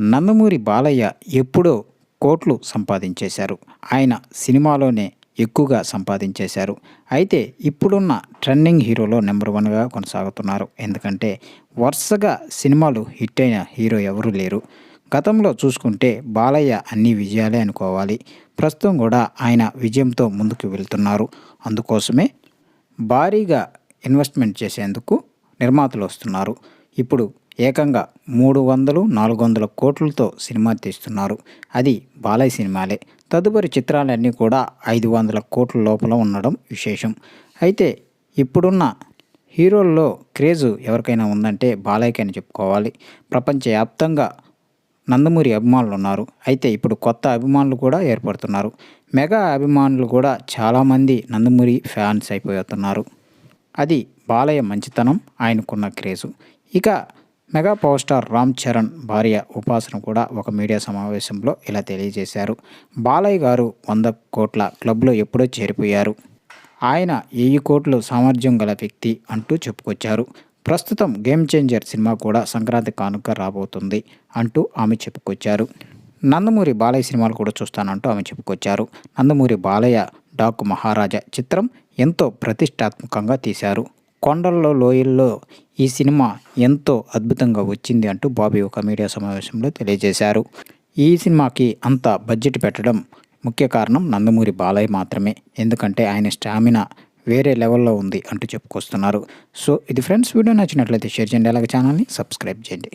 నందమూరి బాలయ్య ఎప్పుడో కోట్లు సంపాదించేశారు. ఆయన సినిమాలోనే ఎక్కువగా సంపాదించేశారు. అయితే ఇప్పుడున్న ట్రెండింగ్ హీరోలో నెంబర్ వన్గా కొనసాగుతున్నారు. ఎందుకంటే వరుసగా సినిమాలు హిట్ అయిన హీరో ఎవరూ లేరు. గతంలో చూసుకుంటే బాలయ్య అన్ని విజయాలే అనుకోవాలి. ప్రస్తుతం కూడా ఆయన విజయంతో ముందుకు వెళ్తున్నారు. అందుకోసమే భారీగా ఇన్వెస్ట్మెంట్ చేసేందుకు నిర్మాతలు వస్తున్నారు. ఇప్పుడు ఏకంగా మూడు వందలు నాలుగు వందల కోట్లతో సినిమా తీస్తున్నారు. అది బాలయ్య సినిమాలే. తదుపరి చిత్రాలన్నీ కూడా ఐదు వందల కోట్ల లోపల ఉండడం విశేషం. అయితే ఇప్పుడున్న హీరోల్లో క్రేజు ఎవరికైనా ఉందంటే బాలయ్యకి అని చెప్పుకోవాలి. ప్రపంచవ్యాప్తంగా నందమూరి అభిమానులు ఉన్నారు. అయితే ఇప్పుడు కొత్త అభిమానులు కూడా ఏర్పడుతున్నారు. మెగా అభిమానులు కూడా చాలామంది నందమూరి ఫ్యాన్స్ అయిపోతున్నారు. అది బాలయ్య మంచితనం ఆయనకున్న క్రేజు. ఇక mega power star Ram Charan భార్య ఉపాసన కూడా ఒక మీడియా సమావేశంలో ఇలా తెలియజేశారు. బాలయ్య గారు వంద కోట్ల క్లబ్లో ఎప్పుడో చేరిపోయారు. ఆయన వెయ్యి కోట్లు సామర్థ్యం గల వ్యక్తి అంటూ చెప్పుకొచ్చారు. ప్రస్తుతం గేమ్ చేంజర్ సినిమా కూడా సంక్రాంతి కానుక రాబోతుంది అంటూ ఆమె చెప్పుకొచ్చారు. నందమూరి బాలయ్య సినిమాలు కూడా చూస్తానంటూ ఆమె చెప్పుకొచ్చారు. నందమూరి బాలయ్య డాకు మహారాజా చిత్రం ఎంతో ప్రతిష్టాత్మకంగా తీశారు. కొండల్లో లోయల్లో ఈ సినిమా ఎంతో అద్భుతంగా వచ్చింది అంటూ బాబీ ఒక మీడియా సమావేశంలో తెలియజేశారు. ఈ సినిమాకి అంత బడ్జెట్ పెట్టడం ముఖ్య కారణం నందమూరి బాలయ్య మాత్రమే. ఎందుకంటే ఆయన స్టామినా వేరే లెవెల్లో ఉంది అంటూ చెప్పుకొస్తున్నారు. సో ఇది ఫ్రెండ్స్ వీడియో నచ్చినట్లయితే షేర్ చేయండి. అలాగే ఛానల్ని సబ్స్క్రైబ్ చేయండి.